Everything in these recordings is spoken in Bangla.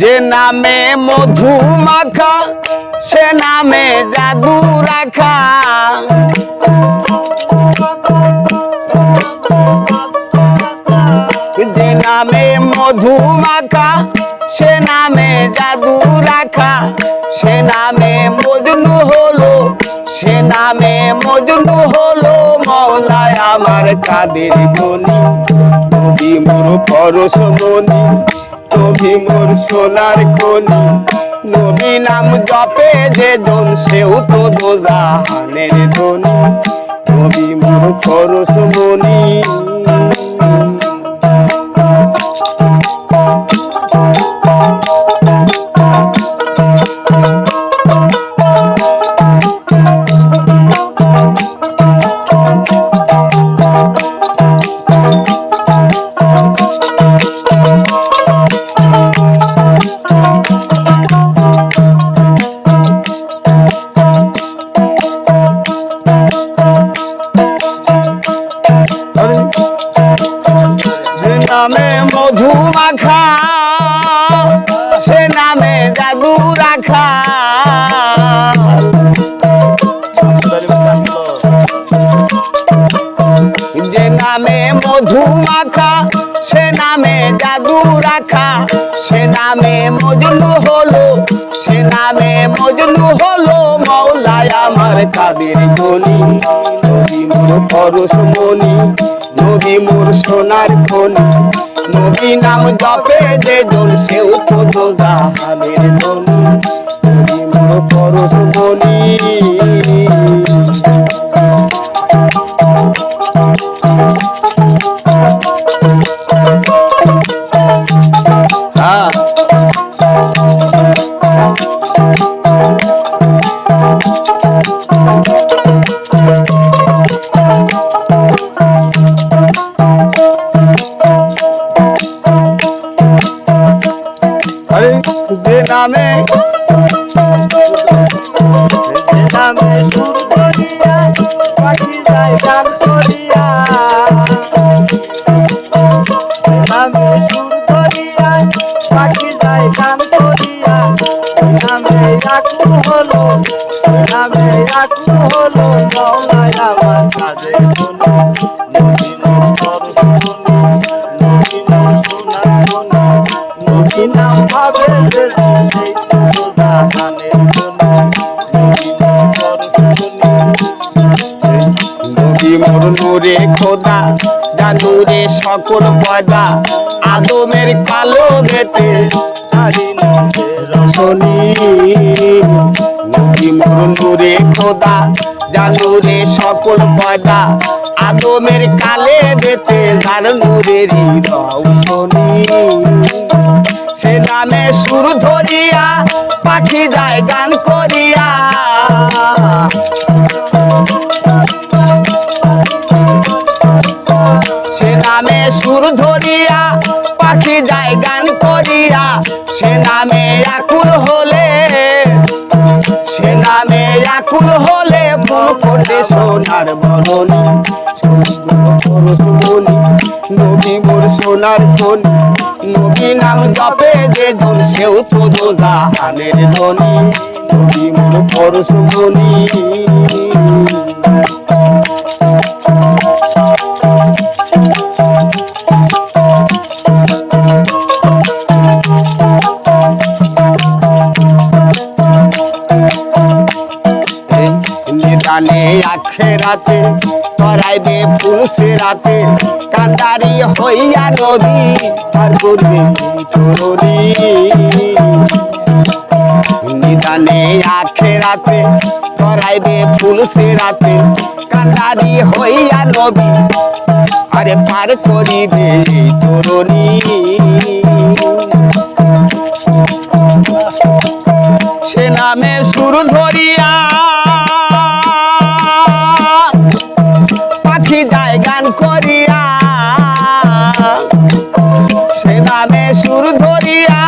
যে নামে মধু মাখা, সে নামে জাদু রাখা। যে নামে মধু মাখা, সে নামে জাদু রাখা। সে নামে মজনু হলো, সে নামে মজনু হলো। মৌলায় আমার কাদের গনি নদী মোর পরশ মনি। নবী মোর সোনার খনি নবী নাম জপে যে জন সেও তো দোজাহানের ধনী নবী মোর পরশ মনি। নামে মধু মাখা সে নামে জাদু রাখা যে নামে মধু মাখা সে নামে জাদু রাখা সে নামে মজনু হলো, সে নামে মজনু হলো মৌলায় আমার কাদের গনি নবী মোর পরশ মনি, নবী মোর সোনার খনি। নবী নাম জপে যে জন সেও তো দোজাহানের ধনী নবী মোর পরশ মনি হ্যাঁ। আরে যে নামে যে নামে সুর করিয়া, পাখি যায় গান করিয়া। নামে সুর করিয়া, পাখি যায় গান করিয়া। হলো নামে আকুল হলো মৌলায় আমার ভাবে নবী মোর নূরে খোদা জানুরে সকল পয়দা, আদমের কালো গেতে নবী মোর নূরে খোদা জানুরে সকল পয়দা, আদমের কালে বেতে যার নূরেরই সে নামে সুর ধরিয়া, পাখি যায় গান করিয়া। সে নামে সুর ধরিয়া, পাখি যায় গান করিয়া। সে নামে আকুল হলে, সে নামে আকুল হলে ফুল ফোটে সোনার বরণী সোনার খনি নবী নাম জপে যে জন সেও তো দোজাহানের ধনী নবী মোর পরশমণি নিদানে আখে রাতে তরাইবে ফুল সে রাতে কান্দারি হইয়া নদী, আর করবে তরুণী। নিদানে আখে রাতে তরাইবে ফুল সে রাতে কান্দারি হইয়া নবী আরে পার করিবে তরুণী। পাখি যায় গান করিয়া সে নামে সুর ধরিয়া,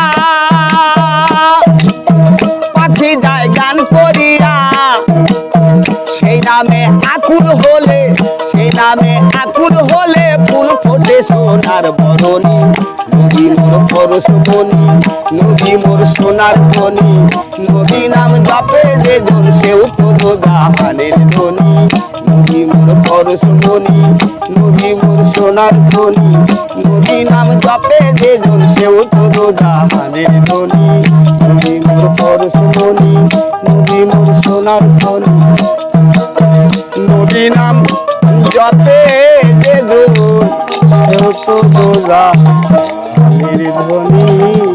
পাখি যায় গান করিয়া। সেই নামে আকুল হলে, সেই নামে আকুল হলে ফুল ফোটে সোনার বরণী। নবী মোর পরশমণি নবী মোর সোনার ধনী নবী নাম জপে যে জন সেও তো জাহানের ধনী নবী মোর পরশমণি নবী মোর সোনার ধনী। নবী নাম জপে যে জন সেও তো জাহানের ধনী। নবী মোর পরশমণি নবী মোর সোনার ধনী। নবী নাম জপে যে জন জাহানের ধনী।